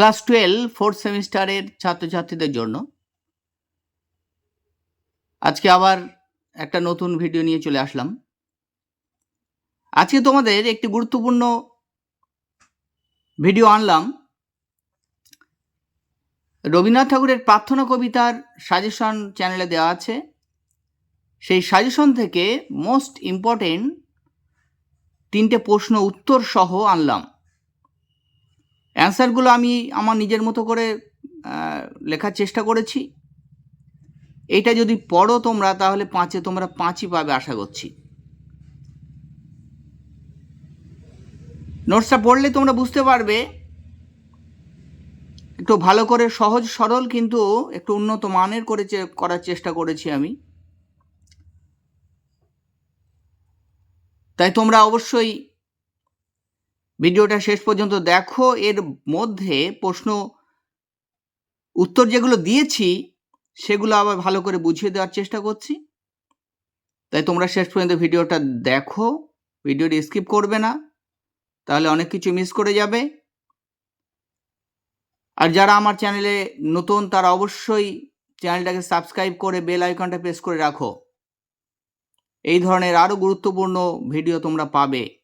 Class twelve, fourth সেমিস্টারের ছাত্রছাত্রীদের জন্য। আজকে আবার একটা নতুন ভিডিও নিয়ে চলে আসলাম। আজকে তোমাদের একটি গুরুত্বপূর্ণ ভিডিও আনলাম। রবীন্দ্রনাথ ঠাকুরের প্রার্থনা কবিতার সাজেশন চ্যানেলে দেওয়া আছে। সেই সাজেশন থেকে মোস্ট ইম্পর্টেন্ট তিনটে প্রশ্ন উত্তর সহ আনলাম। অ্যান্সারগুলো আমি আমার নিজের মতো করে লেখার চেষ্টা করেছি। এইটা যদি পড়ো তোমরা, তাহলে পাঁচে তোমরা পাঁচই পাবে আশা করছি। নোটসটা পড়লে তোমরা বুঝতে পারবে, একটু ভালো করে সহজ সরল কিন্তু একটু উন্নত মানের করে করার চেষ্টা করেছি আমি। তাই তোমরা অবশ্যই ভিডিওটা শেষ পর্যন্ত দেখো। এর মধ্যে প্রশ্ন, উত্তর যেগুলো দিয়েছি, সেগুলো আবার ভালো করে বুঝিয়ে দেওয়ার চেষ্টা করছি। তাই তোমরা শেষ পর্যন্ত ভিডিওটা দেখো। ভিডিওটি স্কিপ করবে না, তাহলে অনেক কিছু মিস করে যাবে। আর যারা আমার চ্যানেলে নতুন, তারা অবশ্যই চ্যানেলটাকে সাবস্ক্রাইব করে বেল আইকনটা প্রেস করে রাখো। এই ধরনের আরও গুরুত্বপূর্ণ ভিডিও তোমরা পাবে।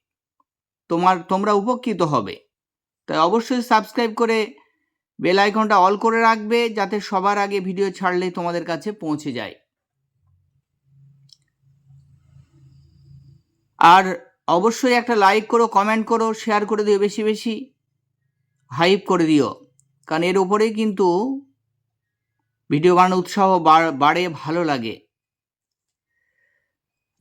তোমার, তোমরা উপকৃত হবে। তাই অবশ্যই সাবস্ক্রাইব করে বেল আইকনটা অল করে রাখবে, যাতে সবার আগে ভিডিও ছাড়লেই তোমাদের কাছে পৌঁছে যায়। আর অবশ্যই একটা লাইক করো কমেন্ট করো শেয়ার করে দিও বেশি বেশি হাইপ করে দিও। কারণ এর উপরেই কিন্তু ভিডিও বানানোর উৎসাহ বাড়- বাড়ে, ভালো লাগে।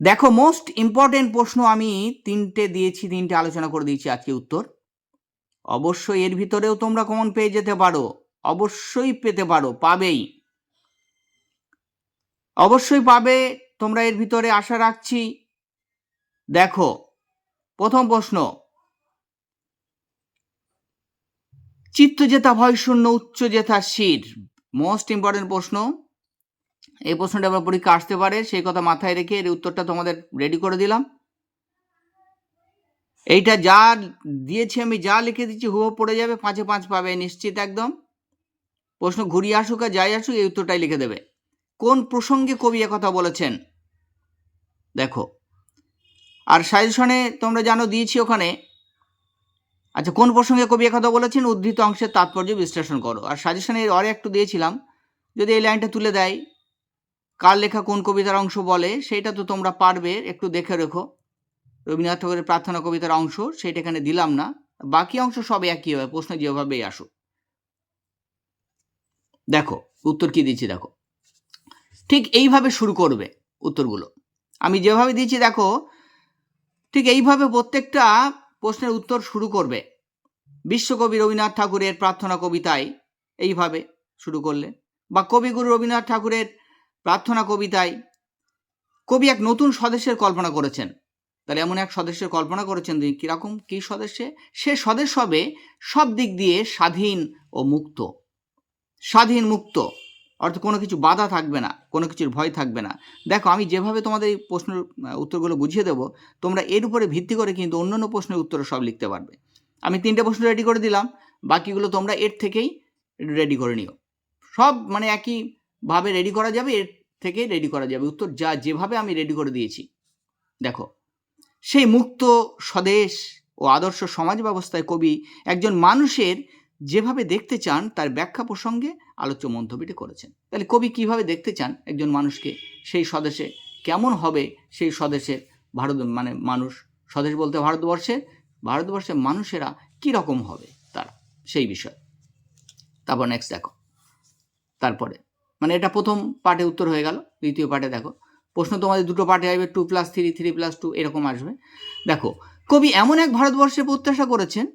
দেখো মোস্ট ইম্পর্টেন্ট প্রশ্ন আমি তিনটে দিয়েছি, তিনটে আলোচনা করে দিয়েছি আজকে উত্তর। অবশ্যই এর ভিতরেও তোমরা কমন পেয়ে যেতে পারো, অবশ্যই পেতে পারো, পাবেই। অবশ্যই পাবে, তোমরা এর ভিতরে আশা রাখছি। দেখো, প্রথম প্রশ্ন। চিত্ত জেতা ভয় শূন্য উচ্চ জেতা শির। মোস্ট ইম্পর্টেন্ট প্রশ্ন। এই প্রশ্নটা আবার পরীক্ষা আসতে পারে, সেই কথা মাথায় রেখে এর উত্তরটা তোমাদের রেডি করে দিলাম। এইটা যা দিয়েছি আমি যা লিখে দিচ্ছি হুবো পড়ে যাবে পাঁচে পাঁচ পাবে, নিশ্চিত একদম। প্রশ্ন ঘুরিয়ে আসুক আর যাই আসুক, এই উত্তরটাই লিখে দেবে। কোন প্রসঙ্গে কবি কথা বলেছেন? দেখো। আর সাজেশনে তোমরা জানো দিয়েছি ওখানে। আচ্ছা কোন প্রসঙ্গে কবি কথা বলেছেন? উদ্ধৃত অংশের তাৎপর্য বিশ্লেষণ করো। আর সাজেশনে আরে একটু দিয়েছিলাম। যদি এই লাইনটা তুলে দেয় কার লেখা কোন কবিতার অংশ বলে, সেইটা তো তোমরা পারবে, একটু দেখে রেখো। রবীন্দ্রনাথ ঠাকুরের প্রার্থনা কবিতার অংশ সেটা এখানে দিলাম না। বাকি অংশ সব একই হবে, প্রশ্ন যেভাবেই আসুক। দেখো, উত্তর কি দিচ্ছি দেখো। ঠিক এইভাবে শুরু করবে উত্তরগুলো। আমি যেভাবে দিয়েছি দেখো, ঠিক এইভাবে প্রত্যেকটা প্রশ্নের উত্তর শুরু করবে। বিশ্বকবি রবীন্দ্রনাথ ঠাকুরের প্রার্থনা কবিতায় এইভাবে শুরু করলে, বা কবিগুরু রবীন্দ্রনাথ ঠাকুরের প্রার্থনা কবিতায়, কবি এক নতুন স্বদেশের কল্পনা করেছেন। তাহলে এমন এক সদস্যের কল্পনা করেছেন তিনি কীরকম? কী সদস্যে সে স্বদেশ হবে সব দিক দিয়ে স্বাধীন ও মুক্ত। স্বাধীন মুক্ত। অর্থাৎ কোনো কিছু বাধা থাকবে না, কোনো কিছুর ভয় থাকবে না। দেখো, আমি যেভাবে তোমাদের এই প্রশ্নের উত্তরগুলো বুঝিয়ে দেবো, তোমরা এর উপরে ভিত্তি করে কিন্তু অন্যান্য প্রশ্নের উত্তর সব লিখতে পারবে। আমি তিনটে প্রশ্ন রেডি করে দিলাম, বাকিগুলো তোমরা এর থেকেই রেডি করে নিও। সব মানে একইভাবে রেডি করা যাবে, এর থেকে রেডি করা যাবে। উত্তর যা যেভাবে আমি রেডি করে দিয়েছি। দেখো, সেই মুক্ত স্বদেশ ও আদর্শ সমাজ ব্যবস্থায় কবি একজন মানুষের যেভাবে দেখতে চান, তার ব্যাখ্যা প্রসঙ্গে আলোচ্য মন্তব্যটি করেছেন। তাহলে কবি কীভাবে দেখতে চান একজন মানুষকে? সেই স্বদেশে কেমন হবে? সেই স্বদেশের ভারত মানে মানুষ, স্বদেশ বলতে ভারতবর্ষের ভারতবর্ষের মানুষেরা কী রকম হবে তারা? সেই বিষয়। তারপর নেক্সট দেখো। তারপরে মানে এটা প্রথম পার্টে উত্তর হয়ে গেল, দ্বিতীয় পার্টে দেখো। প্রশ্ন তোমাদের দুটো পার্টে আসবে two plus three three plus two এরকম আসবে। দেখো, কবি এমন এক ভারতবর্ষে প্রত্যাশা করেছেন,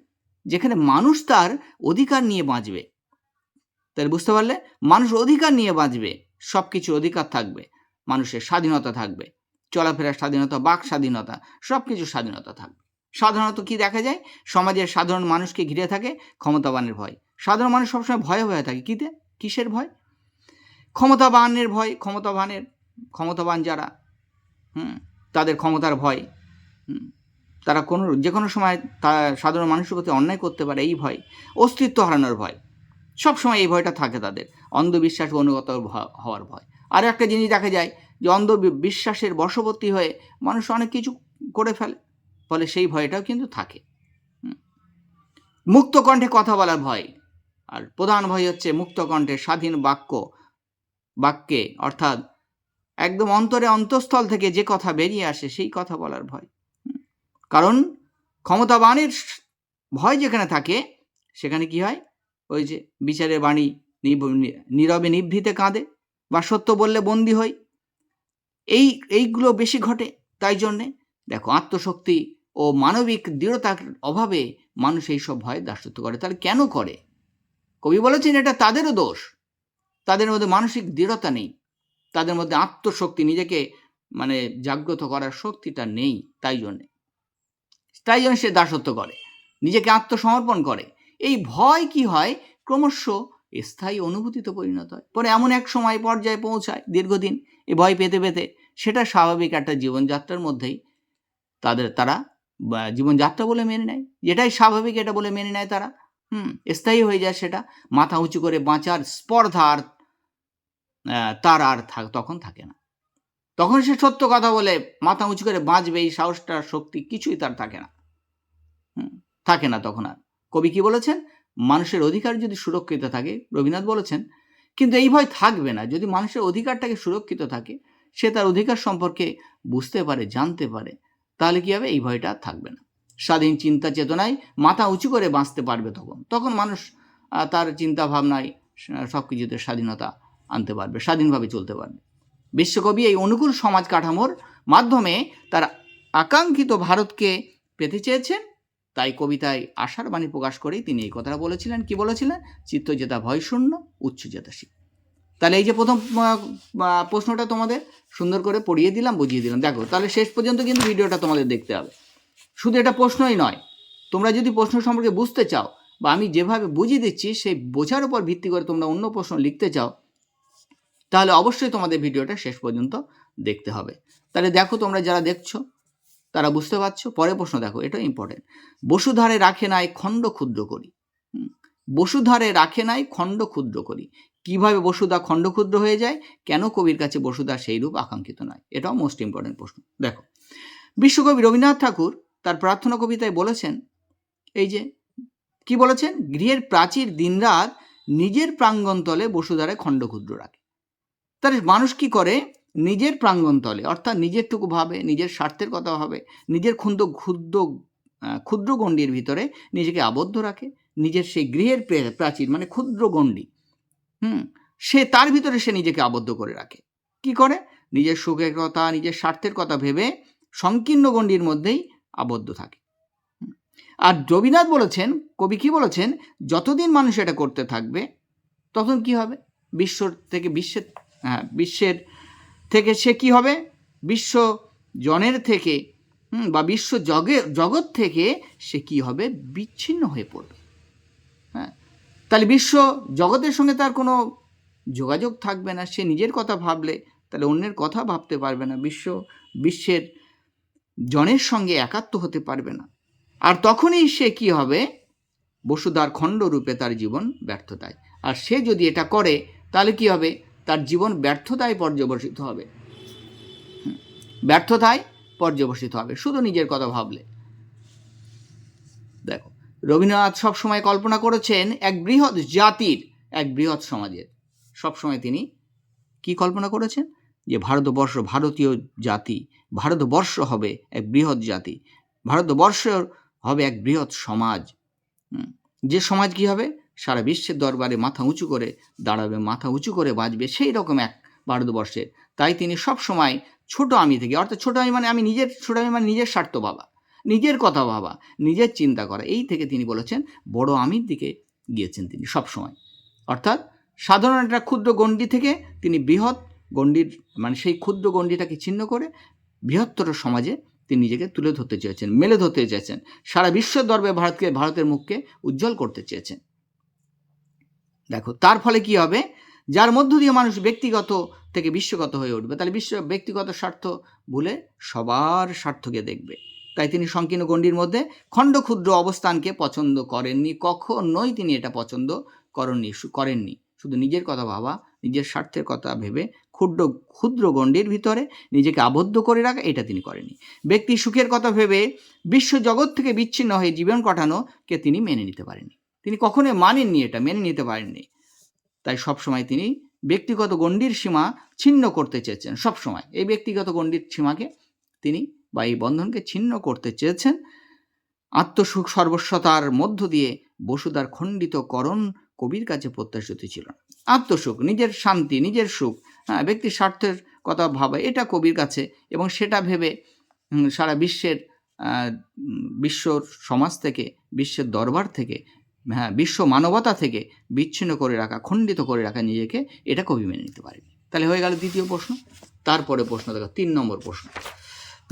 যেখানে মানুষ তার অধিকার নিয়ে বাঁচবে। তাহলে বুঝতে পারলে, মানুষ অধিকার নিয়ে বাঁচবে সব কিছু অধিকার থাকবে, মানুষের স্বাধীনতা থাকবে, চলাফেরার স্বাধীনতা, বাক স্বাধীনতা সব কিছু স্বাধীনতা থাকবে। সাধারণত কি দেখা যায়? সমাজের সাধারণ মানুষকে ঘিরে থাকে ক্ষমতাবানের ভয়। সাধারণ মানুষ সবসময় ভয়ে ভয়ে থাকে। কিতে? কিসের ভয়? ক্ষমতাবানের ভয়, ক্ষমতাবানের, ক্ষমতাবান যারা, হুম, তাদের ক্ষমতার ভয় তারা কোনো যে কোনো সময় তা সাধারণ মানুষের প্রতি অন্যায় করতে পারে এই ভয়, অস্তিত্ব হারানোর ভয় সবসময় এই ভয়টা থাকে তাদের, অন্ধবিশ্বাস অনুগত হওয়ার ভয় আর একটা জিনিস দেখা যায় যে অন্ধবিশ্বাসের বশবর্তী হয়ে মানুষ অনেক কিছু করে ফেলে, ফলে সেই ভয়টাও কিন্তু থাকে। মুক্ত কণ্ঠে কথা বলার ভয়, আর প্রধান ভয় হচ্ছে মুক্ত কণ্ঠে স্বাধীন বাক্য বাক্যে, অর্থাৎ একদম অন্তরে অন্তঃস্থল থেকে যে কথা বেরিয়ে আসে, সেই কথা বলার ভয়। কারণ ক্ষমতাবানের ভয় যেখানে থাকে, সেখানে কি হয়? ওই যে বিচারের বাণী নীরবে নিভৃতে কাঁদে বা সত্য বললে বন্দি হই। এই, এইগুলো বেশি ঘটে তাই জন্যে দেখো আত্মশক্তি ও মানবিক দৃঢ়তার অভাবে মানুষ এইসব ভয়ে দাসত্ব করে। তাহলে কেন করে? কবি বলেছেন এটা তাদেরও দোষ। তাদের মধ্যে মানসিক দৃঢ়তা নেই। তাদের মধ্যে আত্মশক্তি, নিজেকে মানে জাগ্রত করার শক্তিটা নেই তাই জন্যে। তাই জন্য সে দাসত্ব করে, নিজেকে আত্মসমর্পণ করে। এই ভয় কি হয়? ক্রমশ স্থায়ী অনুভূতিতে পরিণত হয়। পরে এমন এক সময় পর্যায়ে পৌঁছায় দীর্ঘদিন এই ভয় পেতে পেতে। সেটা স্বাভাবিক একটা জীবনযাত্রার মধ্যেই তাদের তারা জীবনযাত্রা বলে মেনে নেয়। যেটাই স্বাভাবিক এটা বলে মেনে নেয় তারা। হুম, স্থায়ী হয়ে যায় সেটা। মাথা উঁচু করে বাঁচার স্পর্ধা আর তার আর থাক, তখন থাকে না। তখন সে সত্য কথা বলে, মাথা উঁচু করে বাঁচবে, এই সাহসটা, শক্তি কিছুই তার থাকে না। থাকে না তখন আর। কবি কি বলেছেন? মানুষের অধিকার যদি সুরক্ষিত থাকে, রবীন্দ্রনাথ বলেছেন, কিন্তু এই ভয় থাকবে না। যদি মানুষের অধিকারটাকে সুরক্ষিত থাকে, সে তার অধিকার সম্পর্কে বুঝতে পারে, জানতে পারে, তাহলে কি হবে? এই ভয়টা থাকবে না। স্বাধীন চিন্তা চেতনায় মাথা উঁচু করে বাঁচতে পারবে তখন। তখন মানুষ তার চিন্তা ভাবনায় সব কিছুতে স্বাধীনতা আনতে পারবে, স্বাধীনভাবে চলতে পারবে। বিশ্বকবি এই অনুকূল সমাজ কাঠামোর মাধ্যমে তার আকাঙ্ক্ষিত ভারতকে পেতে চেয়েছেন। তাই কবিতায় আশার বাণী প্রকাশ করেই তিনি এই কথাটা বলেছিলেন। কি বলেছিলেন? চিত্ত জেতা ভয় শূন্য উচ্চ জেতা শিখ তাহলে এই যে প্রথম প্রশ্নটা তোমাদের সুন্দর করে পড়িয়ে দিলাম, বুঝিয়ে দিলাম। দেখো, তাহলে শেষ পর্যন্ত কিন্তু ভিডিওটা তোমাদের দেখতে হবে। শুধু এটা প্রশ্নই নয়। তোমরা যদি প্রশ্ন সম্পর্কে বুঝতে চাও বা আমি যেভাবে বুঝিয়ে দিচ্ছি সেই বোঝার উপর ভিত্তি করে তোমরা অন্য প্রশ্ন লিখতে চাও, তাহলে অবশ্যই তোমাদের ভিডিওটা শেষ পর্যন্ত দেখতে হবে। তাহলে দেখো তোমরা যারা দেখছ, তারা বুঝতে পারছ পরে প্রশ্ন দেখো এটা ইম্পর্টেন্ট বসুধারে রাখে নাই খণ্ড ক্ষুদ্র করি। বসুধারে রাখে নাই খণ্ড ক্ষুদ্র করি। কীভাবে বসুধা খণ্ড ক্ষুদ্র হয়ে যায়? কেন কবির কাছে বসুধা সেই রূপ আকাঙ্ক্ষিত নয়? এটাও মোস্ট ইম্পর্টেন্ট প্রশ্ন। দেখো, বিশ্বকবি রবীন্দ্রনাথ ঠাকুর তার প্রার্থনা কবিতায় বলেছেন, এই যে, কি বলেছেন? গৃহের প্রাচীর দিনরাত নিজের প্রাঙ্গণতলে বসুধারে খণ্ড ক্ষুদ্র রাখে। তাহলে মানুষ কি করে? নিজের প্রাঙ্গণতলে অর্থাৎ নিজেরটুকু ভাবে, নিজের স্বার্থের কথা ভাবে, নিজের ক্ষুদ্র ক্ষুদ্র ক্ষুদ্র গণ্ডির ভিতরে নিজেকে আবদ্ধ রাখে, নিজের সেই গৃহের প্রাচীর মানে ক্ষুদ্র গণ্ডি, হুম, সে তার ভিতরে সে নিজেকে আবদ্ধ করে রাখে। কি করে? নিজের সুখের কথা, নিজের স্বার্থের কথা ভেবে সংকীর্ণ গণ্ডির মধ্যেই আবদ্ধ থাকে। আর রবীন্দ্রনাথ বলেছেন, কবি কি বলেছেন, যতদিন মানুষ এটা করতে থাকবে তখন কি হবে? বিশ্বর থেকে বিশ্বের হ্যাঁ বিশ্বের থেকে সে কি হবে? বিশ্ব জনের থেকে বা বিশ্ব জগে, জগৎ থেকে সে কি হবে? বিচ্ছিন্ন হয়ে পড়বে। হ্যাঁ তাহলে বিশ্ব জগতের সঙ্গে তার কোনো যোগাযোগ থাকবে না। সে নিজের কথা ভাবলে, তাহলে অন্যের কথা ভাবতে পারবে না। বিশ্ব, বিশ্বের জনের সঙ্গে একাত্ম হতে পারবে না। আর তখনই সে কি হবে? বসুধার খণ্ডরূপে তার জীবন ব্যর্থতায়। আর সে যদি এটা করে, তাহলে কি হবে? তার জীবন ব্যর্থতায় পর্যবসিত হবে। ব্যর্থতায় পর্যবসিত হবে। শুধু নিজের কথা ভাবলে। দেখো, রবীন্দ্রনাথ সবসময় কল্পনা করেছেন এক বৃহৎ জাতির, এক বৃহৎ সমাজের। সবসময় তিনি কি কল্পনা করেছেন? যে ভারতবর্ষ ভারতীয় জাতি, ভারতবর্ষ হবে এক বৃহৎ জাতি, ভারতবর্ষ হবে এক বৃহৎ সমাজ। যে সমাজ কি হবে? সারা বিশ্বের দরবারে মাথা উঁচু করে দাঁড়াবে, মাথা উঁচু করে বাঁচবে সেই রকম এক ভারতবর্ষের। তাই তিনি সব সময় ছোট আমি থেকে, অর্থাৎ ছোট আমি মানে আমি নিজের, ছোট আমি মানে নিজের স্বার্থ ভাবা, নিজের কথা ভাবা, নিজের চিন্তা করা, এই থেকে তিনি বলেছেন, বড় আমির দিকে গিয়েছেন তিনি সব সময়। অর্থাৎ সাধারণ একটা ক্ষুদ্র গণ্ডি থেকে তিনি বৃহৎ গণ্ডির মানে সেই ক্ষুদ্র গণ্ডিটাকে ছিন্ন করে বৃহত্তর সমাজে তিনি নিজেকে তুলে ধরতে চেয়েছেন, মেলে ধরতে চেয়েছেন। সারা বিশ্বের দরবে ভারতকে, ভারতের মুখকে উজ্জ্বল করতে চেয়েছেন। দেখো, তার ফলে কি হবে? যার মধ্য দিয়ে মানুষ ব্যক্তিগত থেকে বিশ্বগত হয়ে উঠবে, তাহলে বিশ্ব ব্যক্তিগত স্বার্থ ভুলে সবার স্বার্থকে দেখবে। তাই তিনি সংকীর্ণ গণ্ডির মধ্যে খণ্ড ক্ষুদ্র অবস্থানকে পছন্দ করেননি, কখনোই তিনি এটা পছন্দ করেননি করেননি। শুধু নিজের কথা ভাবা, নিজের স্বার্থের কথা ভেবে ক্ষুদ্র ক্ষুদ্র গণ্ডির ভিতরে নিজেকে আবদ্ধ করে রাখা, এটা তিনি করেনি ব্যক্তি সুখের কথা ভেবে বিশ্ব জগৎ থেকে বিচ্ছিন্ন হয়ে জীবন কাটানোকে তিনি মেনে নিতে পারেননি। তিনি কখনোই মানেননি এটা, মেনে নিতে পারেননি। তাই সবসময় তিনি ব্যক্তিগত গণ্ডির সীমা ছিন্ন করতে চেয়েছেন, সবসময়। এই ব্যক্তিগত গণ্ডির সীমাকে তিনি বা এই বন্ধনকে ছিন্ন করতে চেয়েছেন। আত্মসুখ সর্বস্বতার মধ্য দিয়ে বসুদার খণ্ডিত করণ কবির কাছে প্রত্যাশিত ছিল না। আত্মসুখ, নিজের শান্তি, নিজের সুখ হ্যাঁ ব্যক্তির স্বার্থের কথা ভাবা, এটা কবির কাছে এবং সেটা ভেবে সারা বিশ্বের বিশ্ব সমাজ থেকে, বিশ্বের দরবার থেকে হ্যাঁ বিশ্ব মানবতা থেকে বিচ্ছিন্ন করে রাখা, খণ্ডিত করে রাখা নিজেকে, এটা কবি মেনে নিতে পারেনি। তাহলে হয়ে গেল দ্বিতীয় প্রশ্ন। তারপরে প্রশ্ন দেখো, তিন নম্বর প্রশ্ন।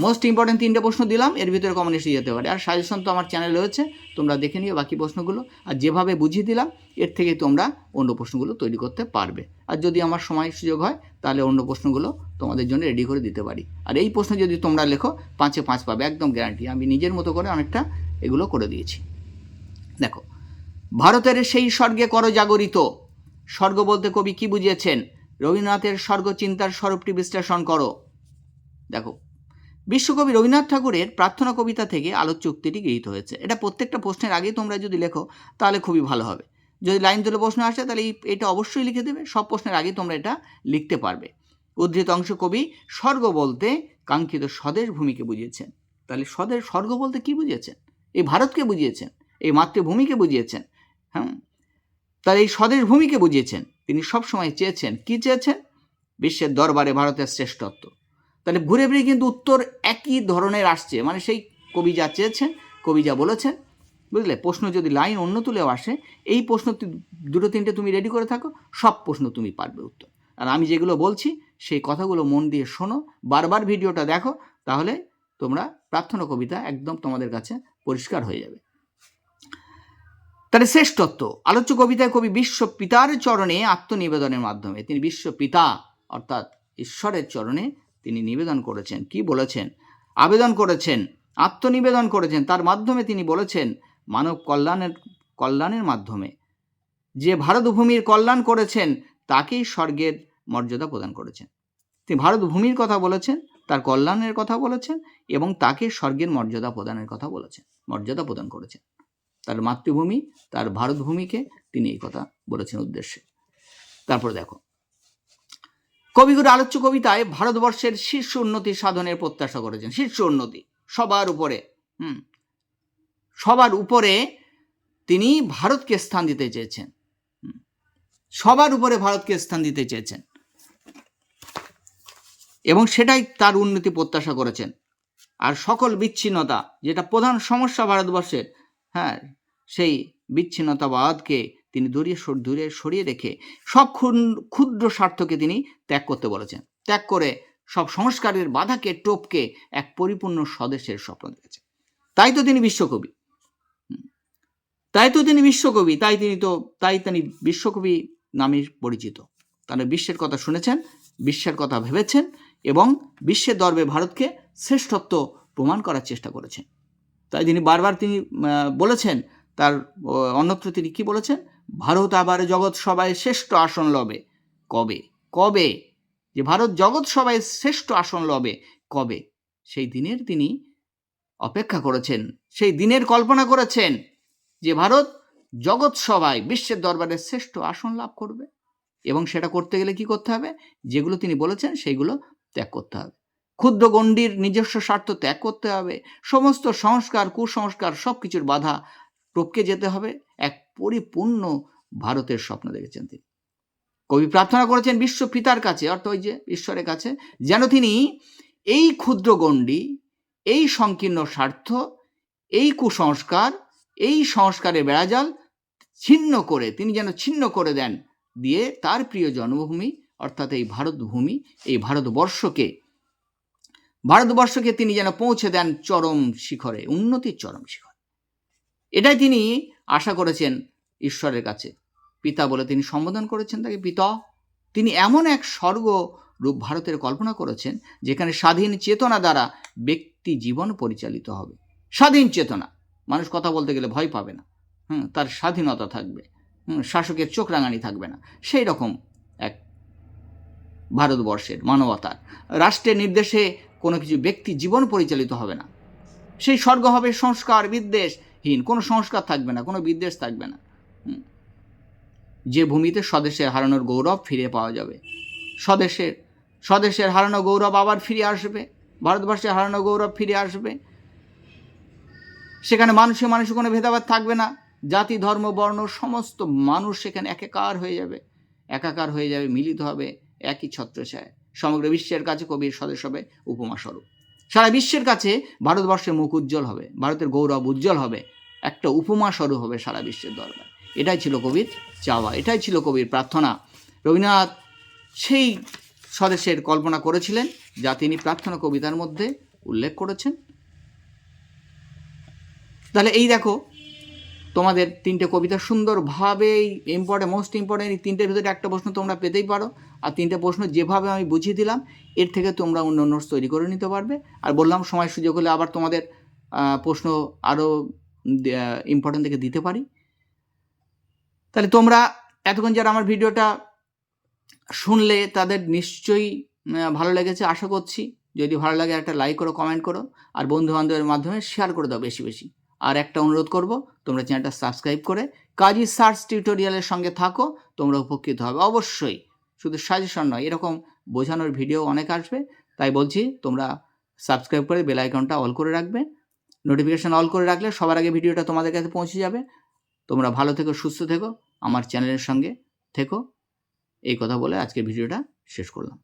মোস্ট ইম্পর্টেন্ট তিনটে প্রশ্ন দিলাম, এর ভিতরে কমন এসে যেতে পারে। আর সাজেশন তো আমার চ্যানেলে রয়েছে, তোমরা দেখে নিও বাকি প্রশ্নগুলো। আর যেভাবে বুঝিয়ে দিলাম, এর থেকে তোমরা অন্য প্রশ্নগুলো তৈরি করতে পারবে। আর যদি আমার সময় সুযোগ হয়, তাহলে অন্য প্রশ্নগুলো তোমাদের জন্য রেডি করে দিতে পারি। আর এই প্রশ্ন যদি তোমরা লেখো, পাঁচে পাঁচ পাবে, একদম গ্যারান্টি আমি নিজের মতো করে অনেকটা এগুলো করে দিয়েছি। দেখো, ভারতের সেই স্বর্গে কর জাগরিত স্বর্গ বলতে কবি কি বুঝিয়েছেন? রবীন্দ্রনাথের স্বর্গ চিন্তার স্বরূপটি বিশ্লেষণ করো। দেখো বিশ্বকবি রবীন্দ্রনাথ ঠাকুরের প্রার্থনা কবিতা থেকে আলোচ্য উক্তিটি গৃহীত হয়েছে। এটা প্রত্যেকটা প্রশ্নের আগে তোমরা যদি লেখো, তাহলে খুবই ভালো হবে। যদি লাইন তুলে প্রশ্ন আসে, তাহলে এটা অবশ্যই লিখে দেবে। সব প্রশ্নের আগে তোমরা এটা লিখতে পারবে। উদ্ধৃত অংশ কবি স্বর্গ বলতে কাঙ্ক্ষিত স্বদেশ ভূমিকে বুঝিয়েছেন। তাহলে স্বদেশ স্বর্গ বলতে কি বুঝিয়েছেন? এই ভারতকে বুঝিয়েছেন? এই মাতৃভূমিকে বুঝিয়েছেন? হ্যাঁ তাহলে এই স্বদেশ ভূমিকে বুঝিয়েছেন। তিনি সবসময় চেয়েছেন। কি চেয়েছেন? বিশ্বের দরবারে ভারতের শ্রেষ্ঠত্ব। তাহলে ঘুরে ফিরে কিন্তু উত্তর একই ধরনের আসছে। মানে সেই কবি যা চেয়েছেন কবি যা বলেছেন, বুঝলে? প্রশ্ন যদি লাইন অন্য তুলেও আসে, এই প্রশ্ন দুটো তিনটে তুমি রেডি করে থাকো, সব প্রশ্ন তুমি পারবে উত্তর। আর আমি যেগুলো বলছি, সেই কথাগুলো মন দিয়ে শোনো, বারবার ভিডিওটা দেখো, তাহলে তোমরা প্রার্থনা কবিতা একদম তোমাদের কাছে পরিষ্কার হয়ে যাবে। তাহলে শ্রেষ্ঠত্ব, আলোচ্য কবিতায় কবি বিশ্ব পিতার চরণে আত্মনিবেদনের মাধ্যমে, তিনি বিশ্ব পিতা, অর্থাৎ ঈশ্বরের চরণে তিনি নিবেদন করেছেন। কি বলেছেন? আবেদন করেছেন, আত্মনিবেদন করেছেন। তার মাধ্যমে তিনি বলেছেন, মানব কল্যাণের কল্যাণের মাধ্যমে। যে ভারতভূমির কল্যাণ করেছেন, তাকেই স্বর্গের মর্যাদা প্রদান করেছেন। তিনি ভারতভূমির কথা বলেছেন, তার কল্যাণের কথা বলেছেন এবং তাকে স্বর্গের মর্যাদা প্রদানের কথা বলেছেন, মর্যাদা প্রদান করেছেন। তার মাতৃভূমি, তার ভারতভূমিকে তিনি এই কথা বলেছেন উদ্দেশ্যে। তারপর দেখো কবিগুরু আলোচ্য কবিতায় ভারতবর্ষের শীর্ষ উন্নতি সাধনের প্রত্যাশা করেছেন। শীর্ষ উন্নতি। সবার উপরে। হুম। সবার উপরে তিনি ভারতকে স্থান দিতে চেয়েছেন। সবার উপরে ভারতকে স্থান দিতে চেয়েছেন। এবং সেটাই তার উন্নতি প্রত্যাশা করেছেন। আর সকল বিচ্ছিন্নতা, যেটা প্রধান সমস্যা ভারতবর্ষের হ্যাঁ সেই বিচ্ছিন্নতাবাদকে তিনি দূরে দূরে সরিয়ে রেখে সব ক্ষুদ্র স্বার্থকে তিনি ত্যাগ করতে বলেছেন। ত্যাগ করে সব সংস্কারের বাধাকে, টোপকে এক পরিপূর্ণ স্বদেশের স্বপ্ন দেখেছেন। তাই তো তিনি বিশ্বকবি। তাই তো তিনি বিশ্বকবি, তাই তিনি তো, তাই তিনি বিশ্বকবি নামে পরিচিত। তাহলে বিশ্বের কথা শুনেছেন, বিশ্বের কথা ভেবেছেন এবং বিশ্বের দরবে ভারতকে শ্রেষ্ঠত্ব প্রমাণ করার চেষ্টা করেছেন। তাই তিনি বারবার তিনি বলেছেন, তার অন্যত্র তিনি কি বলেছেন? ভারত আবার জগৎ সভায় শ্রেষ্ঠ আসন লবে। কবে? কবে? যে ভারত জগৎ সভায় শ্রেষ্ঠ আসন লবে, কবে? সেই দিনের তিনি অপেক্ষা করেছেন, সেই দিনের কল্পনা করেছেন যে ভারত জগৎ সভায় বিশ্বের দরবারে শ্রেষ্ঠ আসন লাভ করবে এবং সেটা করতে গেলে কি করতে হবে? যেগুলো তিনি বলেছেন সেইগুলো ত্যাগ করতে হবে। ক্ষুদ্র গণ্ডির নিজস্ব স্বার্থ ত্যাগ করতে হবে। সমস্ত সংস্কার, কুসংস্কার সব কিছুর বাধা টপকে যেতে হবে, এক পরিপূর্ণ ভারতের স্বপ্ন দেখেছেন তিনি। কবি প্রার্থনা করেছেন বিশ্ব পিতার কাছে অর্থাৎ ওই যে ঈশ্বরের কাছে, যেন তিনি এই ক্ষুদ্র গণ্ডি, এই সংকীর্ণ স্বার্থ, এই কুসংস্কার, এই সংস্কারের বেড়াজাল ছিন্ন করে, তিনি যেন ছিন্ন করে দেন, দিয়ে তার প্রিয় জন্মভূমি, অর্থাৎ এই ভারতভূমি, এই ভারতবর্ষকে ভারতবর্ষকে তিনি যেন পৌঁছে দেন চরম শিখরে, উন্নতির চরম শিখরে। এটাই তিনি আশা করেছেন ঈশ্বরের কাছে। পিতা বলে তিনি সম্বোধন করেছেন তাকে পিতা তিনি এমন এক স্বর্গ রূপ ভারতের কল্পনা করেছেন যেখানে স্বাধীন চেতনা দ্বারা ব্যক্তি জীবন পরিচালিত হবে। স্বাধীন চেতনা। মানুষ কথা বলতে গেলে ভয় পাবে না। হুম তার স্বাধীনতা থাকবে। হুম, শাসকের চোখ রাঙানি থাকবে না। সেই রকম এক ভারতবর্ষের মানবতার। রাষ্ট্রের নির্দেশে কোনো কিছু ব্যক্তি জীবন পরিচালিত হবে না। সেই স্বর্গ হবে সংস্কার বিদ্বেষহীন কোনো সংস্কার থাকবে না, কোনো বিদ্বেষ থাকবে না। যে ভূমিতে স্বদেশের হারানোর গৌরব ফিরে পাওয়া যাবে। স্বদেশের স্বদেশের হারানো গৌরব আবার ফিরে আসবে ভারতবর্ষের হারানো গৌরব ফিরে আসবে। সেখানে মানুষে মানুষে কোনো ভেদাভেদ থাকবে না, জাতি, ধর্ম, বর্ণ, সমস্ত মানুষ সেখানে একাকার হয়ে যাবে, একাকার হয়ে যাবে, মিলিত হবে একই ছত্রছায় সমগ্র বিশ্বের কাছে কবির স্বদেশ হবে উপমা স্বরূপ সারা বিশ্বের কাছে ভারতবর্ষের মুখ উজ্জ্বল হবে, ভারতের গৌরব উজ্জ্বল হবে, একটা উপমা স্বরূপ হবে সারা বিশ্বের দরবার। এটাই ছিল কবির চাওয়া, এটাই ছিল কবির প্রার্থনা। রবীন্দ্রনাথ সেই স্বদেশের কল্পনা করেছিলেন, যা তিনি প্রার্থনা কবিতার মধ্যে উল্লেখ করেছেন। তাহলে এই দেখো তোমাদের তিনটে কবিতা সুন্দরভাবে ইম্পর্টেন্ট মোস্ট ইম্পর্টেন্ট এই তিনটের ভিতরে একটা প্রশ্ন তোমরা পেতেই পারো। আর তিনটে প্রশ্ন যেভাবে আমি বুঝিয়ে দিলাম, এর থেকে তোমরা অন্য নোটস তৈরি করে নিতে পারবে। আর বললাম, সময় সুযোগ হলে আবার তোমাদের প্রশ্ন আরও ইম্পর্টেন্ট থেকে দিতে পারি। তাহলে তোমরা এতক্ষণ যারা আমার ভিডিওটা শুনলে, তাদের নিশ্চয়ই ভালো লেগেছে, আশা করছি। যদি ভালো লাগে, একটা লাইক করো কমেন্ট করো। আর বন্ধু বান্ধবের মাধ্যমে শেয়ার করে দাও বেশি বেশি। আর একটা অনুরোধ করব, তোমরা চ্যানেলটা সাবস্ক্রাইব করে কাজী সার্চ টিউটোরিয়ালের সঙ্গে থাকো, তোমরা উপকৃত হবে। অবশ্যই, শুধু সাজেশন নয়, এরকম বোঝানোর ভিডিও অনেক আসবে, তাই বলছি তোমরা সাবস্ক্রাইব করে বেল আইকনটা অল করে রাখবে। নোটিফিকেশন অল করে রাখলে সবার আগে ভিডিওটা তোমাদের কাছে পৌঁছে যাবে। তোমরা ভালো থেকো, সুস্থ থেকো, আমার চ্যানেলের সঙ্গে থেকো। এই কথা বলে আজকের ভিডিওটা শেষ করলাম।